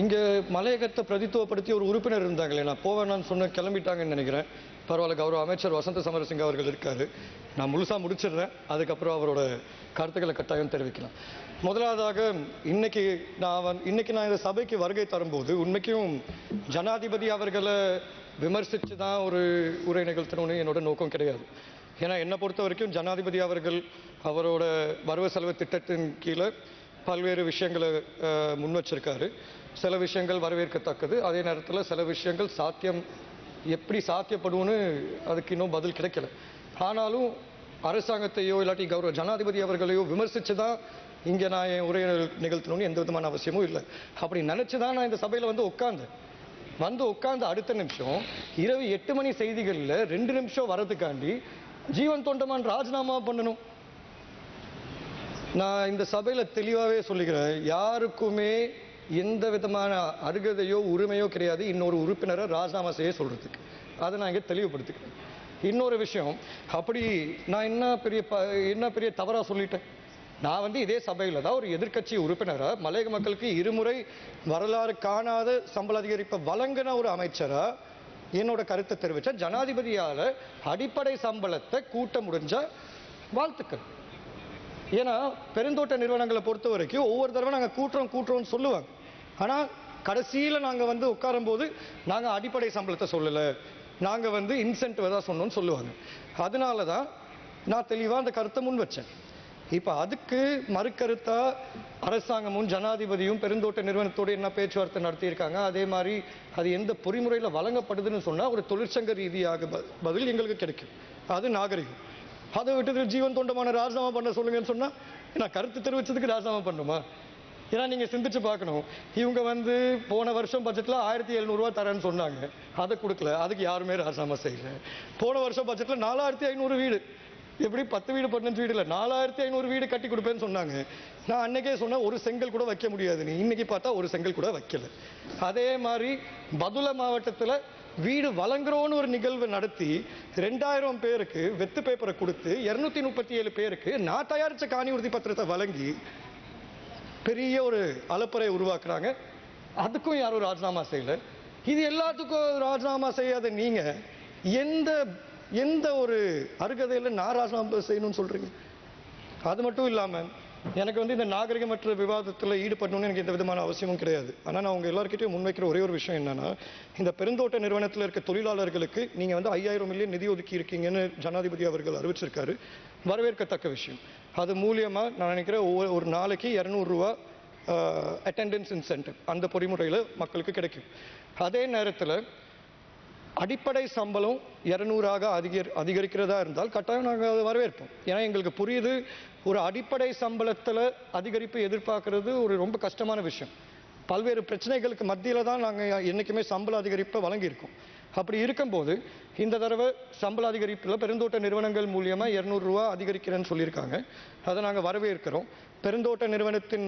இங்கே மலையகத்தை பிரதித்துவப்படுத்தி ஒரு உறுப்பினர் இருந்தாங்களே நான் போவேன்னு சொன்ன கிளம்பிட்டாங்கன்னு நினைக்கிறேன். பரவாயில்ல கௌரவ அமைச்சர் வசந்த சமரசிங்க அவர்கள் இருக்காரு. நான் முழுசாக முடிச்சிடுறேன். அதுக்கப்புறம் அவரோட கருத்துக்களை கட்டாயம் தெரிவிக்கலாம். முதலாவதாக இன்னைக்கு நான் வந்து இன்னைக்கு நான் இந்த சபைக்கு வருகை தரும்போது உண்மைக்கும் ஜனாதிபதி அவர்களை விமர்சித்து தான் ஒரு உரை நிகழ்த்தணும்னு என்னோட நோக்கம் கிடையாது. ஏன்னா என்னை பொறுத்த வரைக்கும் ஜனாதிபதி அவர்கள் அவரோட வரவு செலவு திட்டத்தின் கீழே பல்வேறு விஷயங்களை முன் வச்சிருக்காரு. சில விஷயங்கள் வரவேற்கத்தக்கது. அதே நேரத்தில் சில விஷயங்கள் சாத்தியம் எப்படி சாத்தியப்படும்னு அதுக்கு இன்னும் பதில் கிடைக்கல. ஆனாலும் அரசாங்கத்தையோ இல்லாட்டி கௌரவ ஜனாதிபதி அவர்களையோ விமர்சித்து தான் இங்கே நான் என் உரையை நிகழ்த்தணும்னு எந்த விதமான அவசியமும் இல்லை. அப்படி நினச்சி தான் நான் இந்த சபையில் வந்து உட்காந்தேன் வந்து உட்காந்து அடுத்த நிமிஷம் இரவு எட்டு மணி செய்திகளில் ரெண்டு நிமிஷம் வரதுக்காண்டி ஜீவன் தொண்டமான் ராஜினாமா பண்ணணும். நான் இந்த சபையில் தெளிவாகவே சொல்லிக்கிறேன். யாருக்குமே எந்த விதமான அருகதையோ உரிமையோ கிடையாது. இன்னொரு உறுப்பினரை ராஜினாமா செய்ய சொல்கிறதுக்கு அதை நான் இங்கே தெளிவுபடுத்திக்கிறேன். இன்னொரு விஷயம் அப்படி நான் என்ன பெரிய ப என்ன பெரிய தவறாக சொல்லிட்டேன்? நான் வந்து இதே சபையில் தான் ஒரு எதிர்க்கட்சி உறுப்பினராக மலையக மக்களுக்கு இருமுறை வரலாறு காணாத சம்பள அதிகரிப்பை வழங்கின ஒரு அமைச்சராக என்னோட கருத்தை தெரிவித்தேன் ஜனாதிபதியால் அடிப்படை சம்பளத்தை கூட்ட முடிஞ்ச வாழ்த்துக்கள். ஏன்னா பெருந்தோட்ட நிறுவனங்களை பொறுத்த வரைக்கும் ஒவ்வொரு தடவை நாங்கள் கூட்டுறோம் கூட்டுறோம்னு சொல்லுவாங்க. ஆனால் கடைசியில் நாங்கள் வந்து உட்காரும்போது நாங்கள் அடிப்படை சம்பளத்தை சொல்லலை. நாங்கள் வந்து இன்சென்டிவ் தான் சொன்னோம்னு சொல்லுவாங்க. அதனால தான் நான் தெளிவாக அந்த கருத்தை முன் வச்சேன். இப்போ அதுக்கு மறுக்கருத்தா அரசாங்கமும் ஜனாதிபதியும் பெருந்தோட்ட நிறுவனத்தோடு என்ன பேச்சுவார்த்தை நடத்தியிருக்காங்க அதே மாதிரி அது எந்த பொறிமுறையில் வழங்கப்படுதுன்னு சொன்னால் ஒரு தொழிற்சங்க ரீதியாக ப- பதில் எங்களுக்கு கிடைக்கும். அது நாகரிகம். அதை விட்டுட்டு ஜீவன் தொண்டமான ராஜினாமா பண்ண சொல்லுங்கன்னு சொன்னால் நான் கருத்து தெரிவிச்சதுக்கு ராஜினாமா பண்ணுமா? ஏன்னா நீங்கள் சிந்திச்சு பார்க்கணும். இவங்க வந்து போன வருஷம் பட்ஜெட்டில் ஆயிரத்தி எழுநூறுவா தரேன்னு சொன்னாங்க. அதை கொடுக்கல. அதுக்கு யாருமே ராஜினாமா செய்யல. போன வருஷம் பட்ஜெட்டில் நாலாயிரத்தி ஐநூறு வீடு. எப்படி பத்து வீடு பதினஞ்சு வீடு இல்லை நாலாயிரத்தி ஐநூறு வீடு கட்டி கொடுப்பேன்னு சொன்னாங்க. நான் அன்னைக்கே சொன்னேன் ஒரு செங்கல் கூட வைக்க முடியாது. நீ இன்னைக்கு பார்த்தா ஒரு செங்கல் கூட வைக்கல. அதே மாதிரி பதுல மாவட்டத்தில் வீடு வழங்குறோன்னு ஒரு நிகழ்வு நடத்தி ரெண்டாயிரம் பேருக்கு வெத்து பேப்பரை கொடுத்து இரநூத்தி முப்பத்தி ஏழு பேருக்கு நான் தயாரித்த காணி உறுதி பத்திரத்தை வழங்கி பெரிய ஒரு அலப்பறை உருவாக்குறாங்க. அதுக்கும் யாரும் ராஜினாமா செய்யலை. இது எல்லாத்துக்கும் ராஜினாமா செய்யாத நீங்கள் எந்த எந்த ஒரு அருகதையில் நான் ராஜினாமா செய்யணும்னு சொல்கிறீங்க அது மட்டும் இல்லாமல் எனக்கு வந்து இந்த நாகரிகமற்ற விவாதத்தில் ஈடுபடணும்னு எனக்கு எந்த விதமான அவசியமும் கிடையாது. ஆனால் நான் உங்கள் எல்லாருக்கிட்டையும் முன்வைக்கிற ஒரே ஒரு விஷயம் என்னென்னா இந்த பெருந்தோட்ட நிறுவனத்தில் இருக்க தொழிலாளர்களுக்கு நீங்கள் வந்து ஐயாயிரம் மில்லியன் நிதி ஒதுக்கி இருக்கீங்கன்னு ஜனாதிபதி அவர்கள் அறிவிச்சிருக்காரு. வரவேற்கத்தக்க விஷயம். அது மூலியமாக நான் நினைக்கிறேன் ஒவ்வொரு ஒரு நாளைக்கு இரநூறுவா அட்டெண்டன்ஸ் இன்சென்டிவ் அந்த பொறிமுறையில் மக்களுக்கு கிடைக்கும். அதே நேரத்தில் அடிப்படை சம்பளம் இரநூறாக அதிகரி அதிகரிக்கிறதா இருந்தால் கட்டாயம் நாங்கள் அதை வரவேற்போம். ஏன்னா எங்களுக்கு புரியுது ஒரு அடிப்படை சம்பளத்தில் அதிகரிப்பு எதிர்பார்க்கறது ஒரு ரொம்ப கஷ்டமான விஷயம். பல்வேறு பிரச்சனைகளுக்கு மத்தியில் தான் நாங்கள் என்றைக்குமே சம்பள அதிகரிப்பை வழங்கியிருக்கோம். அப்படி இருக்கும்போது இந்த தடவை சம்பள அதிகரிப்பில் பெருந்தோட்ட நிறுவனங்கள் மூலியமாக இரநூறுவா அதிகரிக்கிறேன்னு சொல்லியிருக்காங்க. அதை நாங்கள் வரவேற்கிறோம். பெருந்தோட்ட நிறுவனத்தின்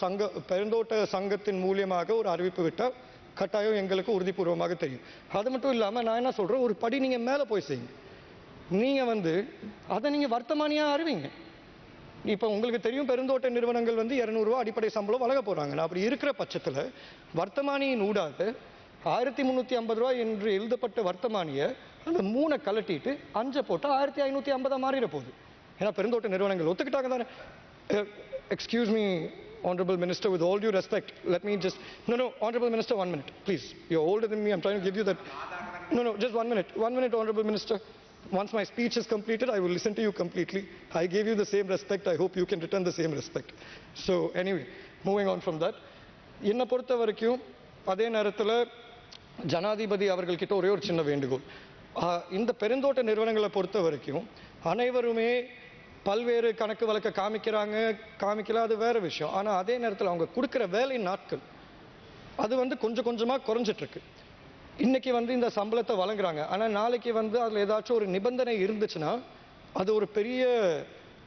சங்க பெருந்தோட்ட சங்கத்தின் மூலியமாக ஒரு அறிவிப்பு விட்டால் கட்டாயம் எங்களுக்கு உறுதிபூர்வமாக தெரியும். அது மட்டும் இல்லாமல் நான் என்ன சொல்கிறேன் ஒரு படி நீங்கள் மேலே போய் செய்யுங்க. நீங்கள் வந்து அதை நீங்கள் வர்த்தமானியாக அறிவிங்க. இப்போ உங்களுக்கு தெரியும் பெருந்தோட்ட நிறுவனங்கள் வந்து இரநூறுவா அடிப்படை சம்பளம் வழங்க போகிறாங்க நான் அப்படி இருக்கிற பட்சத்தில் வர்த்தமானியின் ஊடாக ஆயிரத்தி முந்நூற்றி ஐம்பது ரூபா என்று எழுதப்பட்ட வர்த்தமானியை அந்த மூணை கலட்டிட்டு அஞ்சை போட்டு ஆயிரத்தி ஐநூற்றி ஐம்பதாக மாறிட போகுது. ஏன்னா பெருந்தோட்ட நிறுவனங்கள் ஒத்துக்கிட்டாங்க தானே. Excuse me honorable minister with all due respect let me just no no honorable minister one minute please you're older than me i'm trying to give you that no no just one minute one minute honorable minister once my speech is completed i will listen to you completely i gave you the same respect i hope you can return the same respect so anyway moving on from that என்னை பொறுத்த வரைக்கும் அதே நேரத்தில் ஜனாதிபதி அவர்கள்கிட்ட ஒரே ஒரு சின்ன வேண்டுகோள் ஆஹ் இந்த பெருந்தோட்ட நிறுவனங்களை பொறுத்த வரைக்கும் அனைவருமே பல்வேறு கணக்கு வழக்க காமிக்கிறாங்க காமிக்கல அது வேறு விஷயம். ஆனால் அதே நேரத்தில் அவங்க கொடுக்குற வேலை நாட்கள் அது வந்து கொஞ்சம் கொஞ்சமாக குறைஞ்சிட்ருக்கு. இன்றைக்கி வந்து இந்த சம்பளத்தை வழங்குறாங்க. ஆனால் நாளைக்கு வந்து அதில் ஏதாச்சும் ஒரு நிபந்தனை இருந்துச்சுன்னா அது ஒரு பெரிய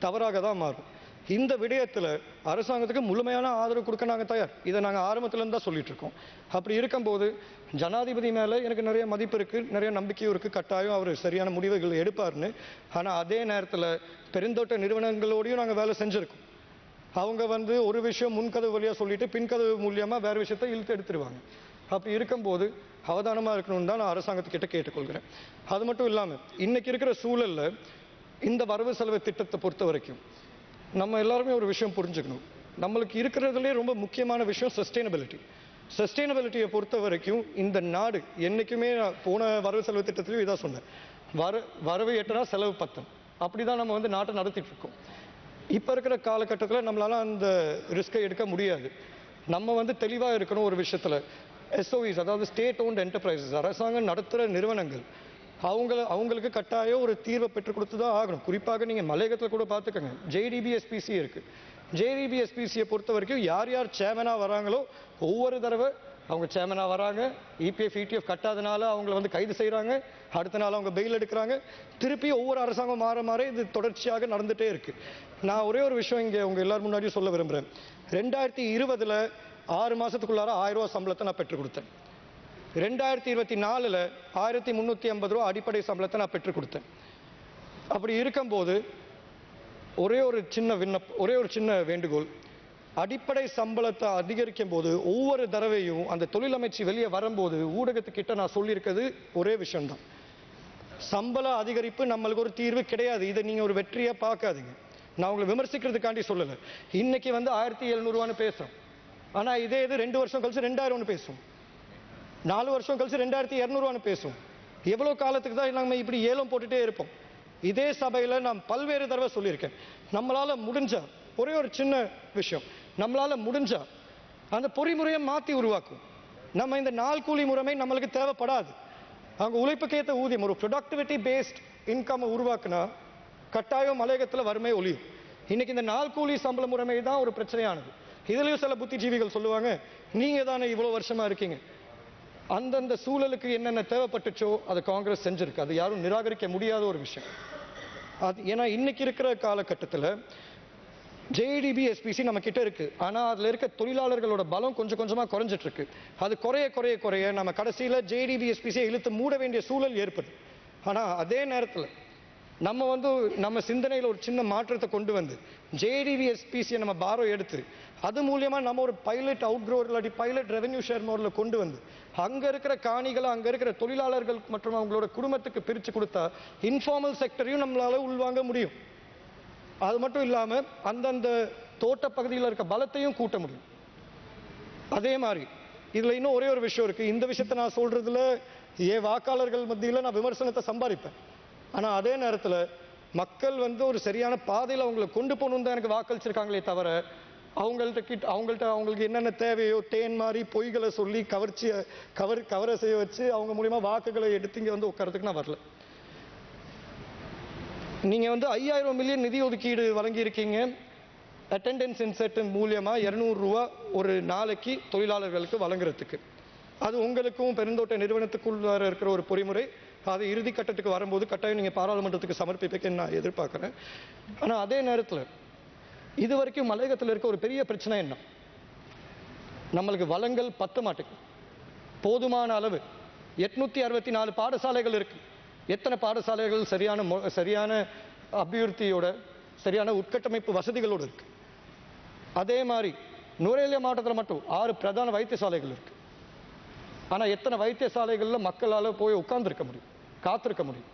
தவறாக தான் மாறும். இந்த விடயத்தில் அரசாங்கத்துக்கு முழுமையான ஆதரவு கொடுக்க நாங்கள் தயார். இதை நாங்கள் ஆரம்பத்துலேருந்து தான் சொல்லிட்டு இருக்கோம் அப்படி இருக்கும்போது ஜனாதிபதி மேலே எனக்கு நிறைய மதிப்பு இருக்குது நிறைய நம்பிக்கையும் இருக்குது கட்டாயம் அவர் சரியான முடிவுகள் எடுப்பார்னு ஆனால் அதே நேரத்தில் பெருந்தோட்ட நிறுவனங்களோடையும் நாங்கள் வேலை செஞ்சுருக்கோம். அவங்க வந்து ஒரு விஷயம் முன்கதவு வழியாக சொல்லிட்டு பின்கதவு மூலியமாக வேறு விஷயத்தை இழுத்து எடுத்துருவாங்க. அப்படி இருக்கும்போது அவதானமாக இருக்கணும்னு தான் நான் அரசாங்கத்துக்கிட்ட கேட்டுக்கொள்கிறேன். அது மட்டும் இல்லாமல் இன்றைக்கி இருக்கிற சூழலில் இந்த வரவு செலவு திட்டத்தை பொறுத்த வரைக்கும் நம்ம எல்லாருமே ஒரு விஷயம் புரிஞ்சுக்கணும். நம்மளுக்கு இருக்கிறதுலே ரொம்ப முக்கியமான விஷயம் சஸ்டைனபிலிட்டி சஸ்டைனபிலிட்டியை பொறுத்த வரைக்கும் இந்த நாடு என்றைக்குமே நான் போன வரவு செலவு திட்டத்திலையும் இதான் சொன்னேன். வர வரவு எட்டனா செலவு பத்தம் அப்படி தான் நம்ம வந்து நாட்டை நடத்திட்டு இருக்கோம் இப்போ இருக்கிற காலகட்டத்தில் நம்மளால அந்த ரிஸ்க்கை எடுக்க முடியாது. நம்ம வந்து தெளிவாக இருக்கணும் ஒரு விஷயத்தில். எஸ்ஓஇஸ் அதாவது ஸ்டேட் ஓன்ட் என்டர்பிரைசஸ் அரசாங்கம் நடத்துகிற நிறுவனங்கள் அவங்கள அவங்களுக்கு கட்டாயம் ஒரு தீர்வை பெற்றுக் கொடுத்து தான் ஆகணும். குறிப்பாக நீங்கள் மலையகத்தில் கூட பார்த்துக்கோங்க. ஜேடிபிஎஸ்பிசி இருக்குது ஜேடிபிஎஸ்பிசியை பொறுத்த வரைக்கும் யார் யார் சேமனாக வராங்களோ ஒவ்வொரு தடவை அவங்க சேமனாக வராங்க. இபிஎஃப் இடிஎஃப் கட்டாதனால அவங்கள வந்து கைது செய்கிறாங்க அடுத்த நாள் அவங்க பெயில் எடுக்கிறாங்க. திருப்பி ஒவ்வொரு அரசாங்கம் மாற மாற இது தொடர்ச்சியாக நடந்துகிட்டே இருக்குது நான் ஒரே ஒரு விஷயம் இங்கே உங்கள் எல்லாரும் முன்னாடியும் சொல்ல விரும்புகிறேன் ரெண்டாயிரத்தி இருபதில் ஆறு மாதத்துக்குள்ளார ஆயிரம் ரூபா சம்பளத்தை நான் பெற்றுக் கொடுத்தேன். ரெண்டாயிரத்தி இருபத்தி நாலில் ஆயிரத்தி முந்நூற்றி ஐம்பது ரூபா அடிப்படை சம்பளத்தை நான் பெற்றுக் கொடுத்தேன். அப்படி இருக்கும்போது ஒரே ஒரு சின்ன விண்ணப்ப ஒரே ஒரு சின்ன வேண்டுகோள். அடிப்படை சம்பளத்தை அதிகரிக்கும் போது ஒவ்வொரு தடவையும் அந்த தொழில் அமைச்சு வெளியே வரும்போது ஊடகத்துக்கிட்ட நான் சொல்லியிருக்கிறது ஒரே விஷயம்தான். சம்பள அதிகரிப்பு நம்மளுக்கு ஒரு தீர்வு கிடையாது. இதை நீங்கள் ஒரு வெற்றியாக பார்க்காதீங்க. நான் உங்களை விமர்சிக்கிறதுக்காண்டி சொல்லலை. இன்னைக்கு வந்து ஆயிரத்தி எழுநூறுவான்னு பேசுகிறோம் ஆனால் இதே இது ரெண்டு வருஷம் கழிச்சு ரெண்டாயிரம்னு பேசும் நாலு வருஷம் கழிச்சு ரெண்டாயிரத்தி இரநூறுவான்னு பேசும். எவ்வளோ காலத்துக்கு தான் நம்ம இப்படி ஏலம் போட்டுகிட்டே இருப்போம். இதே சபையில் நான் பல்வேறு தடவை சொல்லியிருக்கேன். நம்மளால் முடிஞ்ச ஒரே ஒரு சின்ன விஷயம். நம்மளால் முடிஞ்ச அந்த பொறிமுறையை மாற்றி உருவாக்கும். நம்ம இந்த நாள் கூலி முறைமை நம்மளுக்கு தேவைப்படாது. அவங்க உழைப்புக்கேற்ற ஊதியம் ஒரு ப்ரொடக்டிவிட்டி பேஸ்ட் இன்கம் உருவாக்குனா கட்டாயம் மலையகத்தில் வறுமை ஒழியும். இன்னைக்கு இந்த நாள் கூலி சம்பள முறைமை தான் ஒரு பிரச்சனையானது. இதுலேயும் சில புத்திஜீவிகள் சொல்லுவாங்க நீங்கள் தானே இவ்வளோ வருஷமாக இருக்கீங்க. அந்தந்த சூழலுக்கு என்னென்ன தேவைப்பட்டுச்சோ அதை காங்கிரஸ் செஞ்சிருக்கு. அது யாரும் நிராகரிக்க முடியாத ஒரு விஷயம். அது ஏன்னா இன்னைக்கு இருக்கிற காலகட்டத்தில் ஜேடிபி எஸ்பிசி நம்ம கிட்ட இருக்கு. ஆனால் அதில் இருக்க தொழிலாளர்களோட பலம் கொஞ்சம் கொஞ்சமாக குறைஞ்சிட்டு இருக்கு அது குறைய குறைய குறைய நம்ம கடைசியில் ஜேடிபி எஸ்பிசியை இழுத்து மூட வேண்டிய சூழல் ஏற்படுது. ஆனால் அதே நேரத்தில் நம்ம வந்து நம்ம சிந்தனையில் ஒரு சின்ன மாற்றத்தை கொண்டு வந்து ஜேடிவி எஸ்பிசியை நம்ம பாரோ எடுத்து அது மூலியமாக நம்ம ஒரு பைலட் அவுட் க்ரோர் இல்லாட்டி பைலட் ரெவென்யூ ஷேர் மோடில் கொண்டு வந்து அங்க இருக்கிற காணிகளை அங்க இருக்கிற தொழிலாளர்கள் மற்றும் அவங்களோட குடும்பத்துக்கு பிரிச்சு கொடுத்தா இன்ஃபார்மல் செக்டரையும் நம்மளால உள்வாங்க முடியும். அது மட்டும் இல்லாம அந்தந்த தோட்ட பகுதியில் இருக்க பலத்தையும் கூட்ட முடியும். அதே மாதிரி இதுல இன்னும் ஒரே ஒரு விஷயம் இருக்கு. இந்த விஷயத்தை நான் சொல்றதுல என் வாக்காளர்கள் மத்தியில் நான் விமர்சனத்தை சம்பாதிப்பேன். ஆனா அதே நேரத்தில் மக்கள் வந்து ஒரு சரியான பாதையில் அவங்கள கொண்டு போகணுன்னு தான் எனக்கு வாக்களிச்சிருக்காங்களே தவிர அவங்கள்ட்ட கிட்ட அவங்கள்ட்ட அவங்களுக்கு என்னென்ன தேவையோ தேன் மாதிரி பொய்களை சொல்லி கவர்ச்சியை கவர் கவரை செய்ய வச்சு அவங்க மூலிமா வாக்குகளை எடுத்து இங்கே வந்து உட்காரத்துக்கு நான் வரல. நீங்கள் வந்து ஐயாயிரம் மில்லியன் நிதி ஒதுக்கீடு வழங்கியிருக்கீங்க. அட்டெண்டன்ஸ் இன்சென்டிவ் மூலியமாக இரநூறுவா ஒரு நாளைக்கு தொழிலாளர்களுக்கு வழங்குறதுக்கு. அது உங்களுக்கும் பெருந்தோட்ட நிறுவனத்துக்குள்ளார இருக்கிற ஒரு பொறிமுறை. அது இறுதி கட்டத்துக்கு வரும்போது கட்டாயம் நீங்கள் பாராளுமன்றத்துக்கு சமர்ப்பிப்பீங்கன்னு நான் எதிர்பார்க்குறேன். ஆனால் அதே நேரத்தில் இது வரைக்கும் மலையகத்தில் இருக்க ஒரு பெரிய பிரச்சனை என்ன? நம்மளுக்கு வளங்கள் பத்த மாட்டேங்குது. போதுமான அளவு. எட்நூத்தி அறுபத்தி நாலு பாடசாலைகள் இருக்கு. எத்தனை பாடசாலைகள் சரியான மொ- சரியான அபிவிருத்தியோட சரியான உட்கட்டமைப்பு வசதிகளோடு இருக்கு. அதே மாதிரி நுரையீரல் மாவட்டத்தில் மட்டும் ஆறு பிரதான வைத்தியசாலைகள் இருக்கு. ஆனால் எத்தனை வைத்தியசாலைகளில் மக்களால் போய் உட்கார்ந்துருக்க முடியும்? காத்திருக்க முடியும்.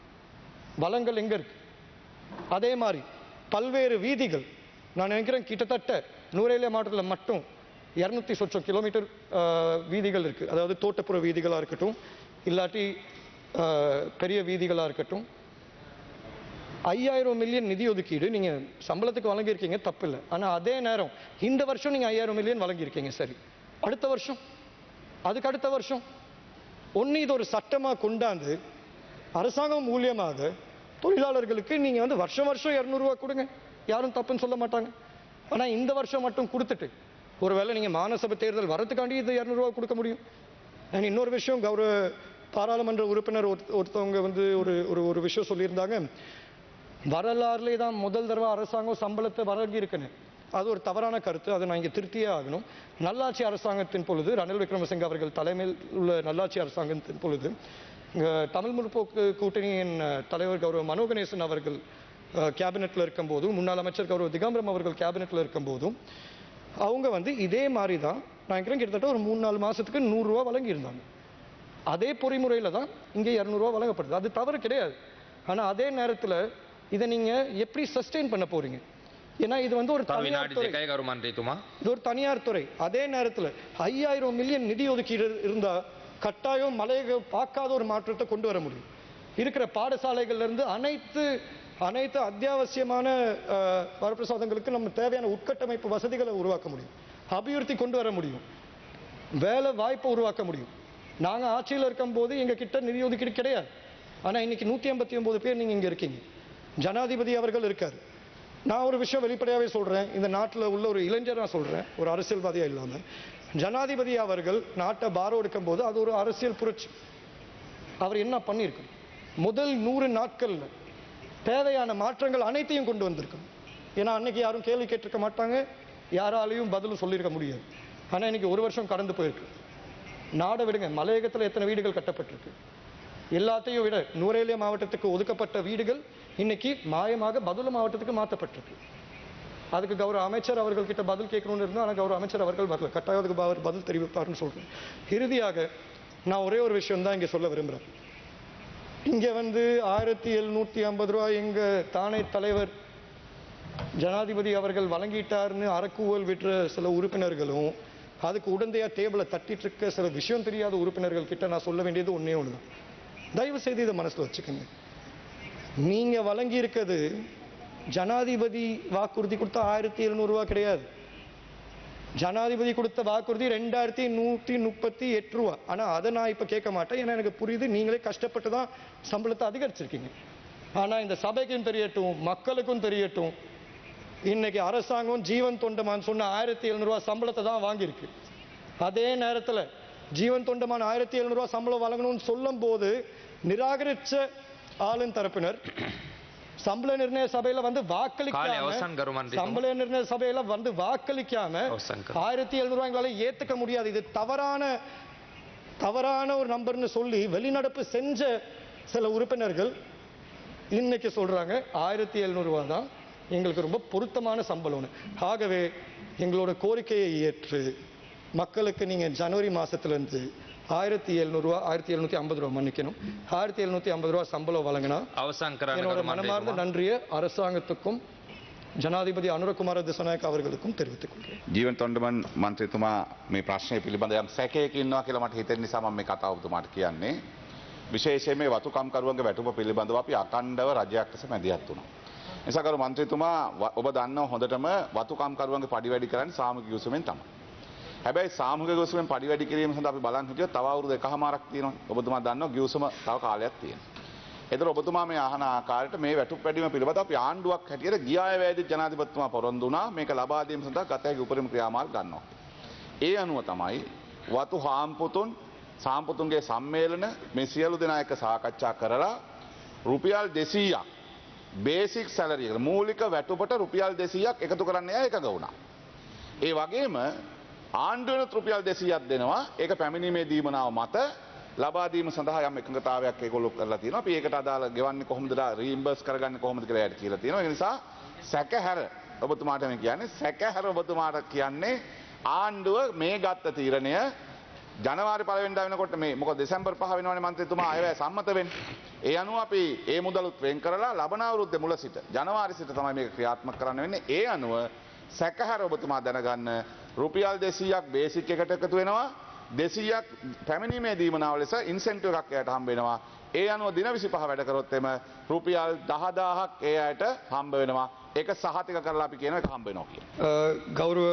வளங்கள் எங்கே இருக்கு? அதே மாதிரி பல்வேறு வீதிகள் நான் நினைக்கிறேன் கிட்டத்தட்ட நூரேலியா மாவட்டத்தில் மட்டும் இரநூத்தி சொச்சம் கிலோமீட்டர் வீதிகள் இருக்கு. அதாவது தோட்டப்புற வீதிகளாக இருக்கட்டும் இல்லாட்டி பெரிய வீதிகளாக இருக்கட்டும். ஐயாயிரம் மில்லியன் நிதி ஒதுக்கீடு நீங்கள் சம்பளத்துக்கு வழங்கியிருக்கீங்க தப்பில்லை. ஆனால் அதே நேரம் இந்த வருஷம் நீங்கள் ஐயாயிரம் மில்லியன் வழங்கியிருக்கீங்க சரி. அடுத்த வருஷம்? அதுக்கு அடுத்த வருஷம்? ஒன்று இது ஒரு சட்டமாக கொண்டாந்து அரசாங்கம் மூலியமாக தொழிலாளர்களுக்கு நீங்கள் வந்து வருஷம் வருஷம் இரநூறுவா கொடுங்க. யாரும் தப்புன்னு சொல்ல மாட்டாங்க. ஆனால் இந்த வருஷம் மட்டும் கொடுத்துட்டு ஒருவேளை நீங்கள் மாநசபை தேர்தல் வரதுக்காண்டி இது இரநூறுவா கொடுக்க முடியும். அண்ட் இன்னொரு விஷயம் கௌரவ பாராளுமன்ற உறுப்பினர் ஒருத்தவங்க வந்து ஒரு ஒரு ஒரு விஷயம் சொல்லியிருந்தாங்க. வரலாறுலே தான் முதல் தடவை அரசாங்கம் சம்பளத்தை வரங்கி இருக்குன்னு. அது ஒரு தவறான கருத்து அதை நான் இங்கே திருத்தியே ஆகணும். நல்லாட்சி அரசாங்கத்தின் பொழுது ரணில் விக்ரமசிங்க அவர்கள் தலைமையில் உள்ள நல்லாட்சி அரசாங்கத்தின் பொழுது தமிழ் முற்போக்கு கூட்டணியின் தலைவர் கௌரவ மனோ கணேசன் அவர்கள் கேபினெட்டில் இருக்கும்போதும் முன்னாள் அமைச்சர் கௌரவ திகாம்பரம் அவர்கள் கேபினெட்டில் இருக்கும்போதும் அவங்க வந்து இதே மாதிரி தான் நான் நினைக்கிறேன் கிட்டத்தட்ட ஒரு மூணு நாலு மாதத்துக்கு நூறுரூவா வழங்கியிருந்தாங்க. அதே பொறிமுறையில் தான் இங்கே இரநூறுவா வழங்கப்படுது. அது தவறு கிடையாது. ஆனால் அதே நேரத்தில் இதை நீங்கள் எப்படி சஸ்டெயின் பண்ண போறீங்க? ஏன்னா இது வந்து ஒரு தனியார் துறை. இது ஒரு தனியார் துறை. அதே நேரத்தில் ஐயாயிரம் மில்லியன் நிதி ஒதுக்கீடு இருந்தால் கட்டாயம் மலையை பார்க்காத ஒரு மாற்றத்தை கொண்டு வர முடியும். இருக்கிற பாடசாலைகள்லேருந்து அனைத்து அனைத்து அத்தியாவசியமான வரப்பிரசாதங்களுக்கு நம்ம தேவையான உட்கட்டமைப்பு வசதிகளை உருவாக்க முடியும். அபிவிருத்தி கொண்டு வர முடியும். வேலை வாய்ப்பை உருவாக்க முடியும். நாங்கள் ஆட்சியில் இருக்கும்போது எங்கள் கிட்ட நிதி ஒதுக்கீடு கிடையாது. ஆனால் இன்னைக்கு நூற்றி ஐம்பத்தி ஒம்பது பேர் நீங்கள் இங்கே இருக்கீங்க. ஜனாதிபதி அவர்கள் இருக்கார். நான் ஒரு விஷயம் வெளிப்படையாகவே சொல்கிறேன் இந்த நாட்டில் உள்ள ஒரு இளைஞர் நான் சொல்கிறேன் ஒரு அரசியல்வாதியாக இல்லாமல் ஜனாதிபதி அவர்கள் நாட்டை பாரோ எடுக்கும்போது அது ஒரு அரசியல் புரட்சி. அவர் என்ன பண்ணியிருக்கு முதல் நூறு நாட்களில் தேவையான மாற்றங்கள் அனைத்தையும் கொண்டு வந்திருக்கும். ஏன்னா அன்னைக்கு யாரும் கேள்வி கேட்டிருக்க மாட்டாங்க. யாராலையும் பதிலும் சொல்லியிருக்க முடியாது. ஆனால் இன்னைக்கு ஒரு வருஷம் கடந்து போயிருக்கு. நாடை விடுங்க மலையகத்தில் எத்தனை வீடுகள் கட்டப்பட்டிருக்கு? எல்லாத்தையும் விட நூரேலியா மாவட்டத்துக்கு ஒதுக்கப்பட்ட வீடுகள் இன்னைக்கு மாயமாக பதுல மாவட்டத்துக்கு மாற்றப்பட்டிருக்கு அதுக்கு கௌரவ அமைச்சர் அவர்கள்கிட்ட பதில் கேட்கணும்னு இருந்தால் ஆனால் கௌரவ அமைச்சர் அவர்கள் வரல. கட்டாயத்துக்கு அவர் பதில் தெரிவிப்பார்னு சொல்கிறேன் இறுதியாக நான் ஒரே ஒரு விஷயம் தான் இங்கே சொல்ல விரும்புகிறேன் இங்கே வந்து ஆயிரத்தி எழுநூற்றி ஐம்பது ரூபா எங்கள் தானே தலைவர் ஜனாதிபதி அவர்கள் வழங்கிட்டார்னு அறக்கூவல் விட்டுற சில உறுப்பினர்களும் அதுக்கு உடந்தையாக டேபிளை தட்டிட்டு இருக்க சில விஷயம் தெரியாத உறுப்பினர்கள் கிட்ட நான் சொல்ல வேண்டியது ஒன்றே ஒன்று தான் தயவு செய்து இதை மனசில் வச்சுக்கோங்க. நீங்கள் வழங்கி இருக்கிறது ஜனாதிபதி வாக்குறுதி கொடுத்தா ஆயிரத்தி எழுநூறுவா கிடையாது. ஜனாதிபதி கொடுத்த வாக்குறுதி ரெண்டாயிரத்தி நூற்றி முப்பத்தி எட்டு ரூபா. ஆனால் அதை நான் இப்போ கேட்க மாட்டேன். ஏன்னா எனக்கு புரியுது. நீங்களே கஷ்டப்பட்டு தான் சம்பளத்தை அதிகரிச்சிருக்கீங்க. ஆனால் இந்த சபைக்கும் தெரியட்டும் மக்களுக்கும் தெரியட்டும் இன்னைக்கு அரசாங்கம் ஜீவன் தொண்டமான் சொன்ன ஆயிரத்தி எழுநூறுவா சம்பளத்தை தான் வாங்கியிருக்கு. அதே நேரத்தில் ஜீவன் தொண்டமான் ஆயிரத்தி எழுநூறுவா சம்பளம் வழங்கணும்னு சொல்லும் போது நிராகரிச்ச ஆளும் தரப்பினர் சம்பள நிர்ணய சபையில வந்து வாக்களிக்காம சம்பள நிர்ணய சபையில வந்து வாக்களிக்காம ஆயிரத்தி எழுநூறு எங்களால ஏத்துக்க முடியாது. இது தவறான தவறான ஒரு நம்பர்னு சொல்லி வெளிநடப்பு செஞ்ச சில உறுப்பினர்கள் இன்னைக்கு சொல்றாங்க ஆயிரத்தி எழுநூறுவா தான் எங்களுக்கு ரொம்ப பொருத்தமான சம்பளம்னு ஆகவே எங்களோட கோரிக்கையை ஏற்று மக்களுக்கு நீங்க ஜனவரி மாசத்துல இருந்து ஆயிரத்தி எழுநூறுவா ஆயிரத்தி எழுநூத்தி ஐம்பது ரூபா மன்னிக்கணும் ஆயிரத்தி எழுநூத்தி ஐம்பது ரூபா சம்பளம் வழங்கினா අවසන් කරන්න என்னோட ගරු மனமார்ந்த මන්ත්‍රීතුමා. நன்றியை அரசாங்கத்துக்கும் ஜனாதிபதி அனுரகுமார திசநாயக் அவர்களுக்கும் தெரிவித்துக் கொள்கிறேன் ජීවන් තොන්ඩමන් මන්ත්‍රතුමා මේ ප්‍රශ්නය පිළිබඳ යම් සැකයක ඉන්නවා කියලා මට හිතෙන නිසා මම මේ කතාව ඔබතුමාට කියන්නේ විශේෂයෙන් මේ වතුකම්කරුවන්ගේ වැටුප පිළිබඳව අපි අකණ්ඩව රජයක් ලෙස මැදිහත් වුණා. නිසා කරු මන්ත්‍රීතුමා ව- ඔබ දන්නව හොඳටම වතුකම්කරුවන්ගේ පඩි වැඩි කරන්නේ සාමූහික ගිවිසුමෙන් තමයි. හැබැයි සාමූහික ගිවිසුමෙන් පඩි වැඩි කිරීම සඳහා අපි බලන් හිටියොත් තව අවුරුදු එකහමාරක් තියෙනවා. ඔබතුමා දන්නවා ගිවිසුම තව කාලයක් තියෙනවා. එතකොට ඔබතුමා මේ අහන ආකාරයට මේ වැටුප් වැඩිම පිළිබඳව අපි ආණ්ඩුවක් හැටියට ගිය අය වේදී ජනාධිපතිතුමා පොරොන්දු වුණා මේක ලබා දීම සඳහා ගත හැකි උපරිම ක්‍රියාමාර්ග ගන්නවා. ඒ අනුව තමයි වතු හාම්පුතුන් සාම්පුතුන්ගේ සම්මේලන මේ සියලු දෙනා එක්ක සාකච්ඡා කරලා රුපියල් 200ක් බේසික් සැලරි එක මූලික වැටුපට රුපියල් 200ක් එකතු කරන්න එයා එකඟ වුණා. ඒ වගේම ආණ්ඩුවන රුපියල් 200ක් දෙනවා ඒක පැමිණීමේ දීමනාව මත ලබා දීම සඳහා යම් එකඟතාවයක් ඒගොල්ලෝ කරලා තියෙනවා. අපි ඒකට අදාළ ගෙවන්නේ කොහොමද රීම්බර්ස් කරගන්නේ කොහොමද කියලා එයාට කියලා තියෙනවා. ඒ නිසා සැකහැර ඔබතුමාට මේ කියන්නේ සැකහැර ඔබතුමාට කියන්නේ ආණ්ඩුව මේ ගත්ත තීරණය ජනවාරි පළවෙනිදා වෙනකොට මේ මොකද දෙසැම්බර් 5 වෙනවනේ මන්ත්‍රීතුමා අයවැය සම්මත වෙන්නේ. ඒ අනුව අපි ඒ මුදලුත් වෙන් කරලා ලබන අවුරුද්දේ මුල සිට ජනවාරි සිට තමයි මේක ක්‍රියාත්මක කරන්න වෙන්නේ. ඒ අනුව සැකහැර ඔබතුමා දැනගන්න රුපියල් 200ක් බේසික් එකට එකතු වෙනවා. 200ක් පැමිණීමේ දීමනාව ලෙස ඉන්සෙන්ටිව් එකක් එයාට හම්බ වෙනවා. ඒ අනුව දින 25 වැඩ කරොත් එම රුපියල් 10000ක් ඒ අයට හම්බ වෙනවා. ඒක සහතික කරලා අපි කියනවා ඒක හම්බ වෙනවා කියලා. அஹ், கௌரவ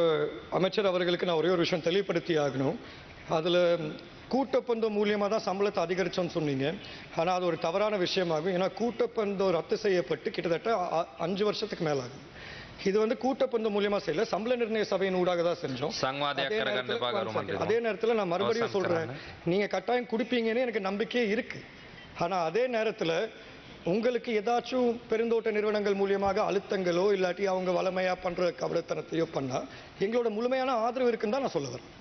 அமைச்சர் அவர்களுக்கு நான் ஒரே ஒரு விஷயம் தெளிவுபடுத்தி ஆகணும் அதில் கூட்டப்பந்தம் மூலியமாக தான் சம்பளத்தை அதிகரிச்சோன்னு சொன்னீங்க ஆனால் அது ஒரு தவறான விஷயமாகும் ஏன்னா கூட்டப்பந்தம் ரத்து செய்யப்பட்டு கிட்டத்தட்ட அ- அஞ்சு வருஷத்துக்கு மேல ஆகுது இது வந்து கூட்டப்பந்து மூலியமா செய்யல. சம்பள நிர்ணய சபையின் ஊடாக தான் செஞ்சோம். அதே நேரத்தில் நான் மறுபடியும் சொல்றேன். நீங்க கட்டாயம் குடிப்பீங்கன்னு எனக்கு நம்பிக்கையே இருக்கு. ஆனா அதே நேரத்தில் உங்களுக்கு ஏதாச்சும் பெருந்தோட்ட நிறுவனங்கள் மூலியமாக அழுத்தங்களோ இல்லாட்டி அவங்க வளமையாக பண்ற கபடத்தனத்தையோ பண்ணா எங்களோட முழுமையான ஆதரவு இருக்குன்னு தான் நான் சொல்ல வரேன்.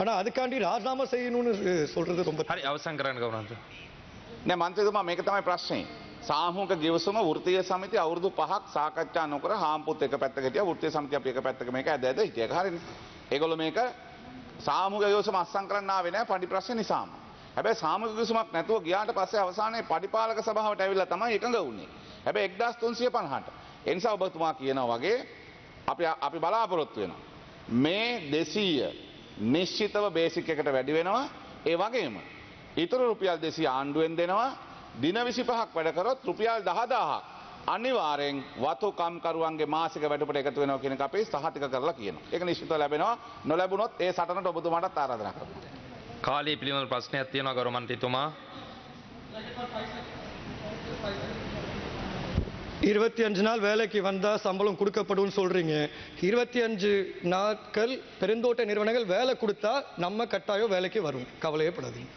ஆனால் அதுக்காண்டி ராஜினாமா செய்யணும்னு சொல்றது ரொம்ப அவசங்கரன் கவனம். నేను మంత్రి మా మిగతా ప్రశ్న මේක තමයි ප්‍රශ්නේ. සාමූහික ගිවිසුම වෘත්තීය සමිතිය අවුරුදු 5ක් සාකච්ඡා නොකර හාම්පුත් එක පැත්තක හිටියා වෘත්තීය සමිතිය අපි එක පැත්තක මේක ඇද ඇද හිටියා. ඒක හරිනේ. ඒගොල්ලෝ මේක සාමූහික ගිවිසුම අත්සන් කරන්න ආවේ නැහැ පඩි ප්‍රශ්න නිසාම. හැබැයි සාමූහික ගිවිසුමක් නැතුව ගියාට පස්සේ අවසානයේ පඩිපාලක සභාවට ඇවිල්ලා තමයි එකඟ වුණේ. හැබැයි 1350ට. ඒ නිසා ඔබතුමා කියනවා වගේ අපි අපි බලාපොරොත්තු වෙනවා. මේ 200 නිශ්චිතව බේසික් එකට වැඩි වෙනවා. ඒ වගේම ඉතුරු රුපියල් 200 ආණ්ඩුවෙන් දෙනවා. දින 25ක් වැඩ කරොත් රුපියල් 10000ක් අනිවාර්යෙන් වතු කම්කරුවන්ගේ මාසික වැඩපට එකතු වෙනවා කියන එක අපි සහතික කරලා කියනවා. ඒක නිශ්චිතව ලැබෙනවා. නොලැබුණොත් ඒ සටනට ඔබතුමාටත් ආරාධනා කරනවා. කාලී පිළිබඳ ප්‍රශ්නයක් තියෙනවා ගරු මන්ත්‍රීතුමා. இருபத்தி அஞ்சு நாள் வேலைக்கு வந்தா சம்பளம் கொடுக்கப்படும் சொல்றீங்க இருபத்தி அஞ்சு நாட்கள் பெருந்தோட்ட நிறுவனங்கள் வேலை கொடுத்தா நம்ம கட்டாயம் வேலைக்கு வரும் கவலையே படாதீங்க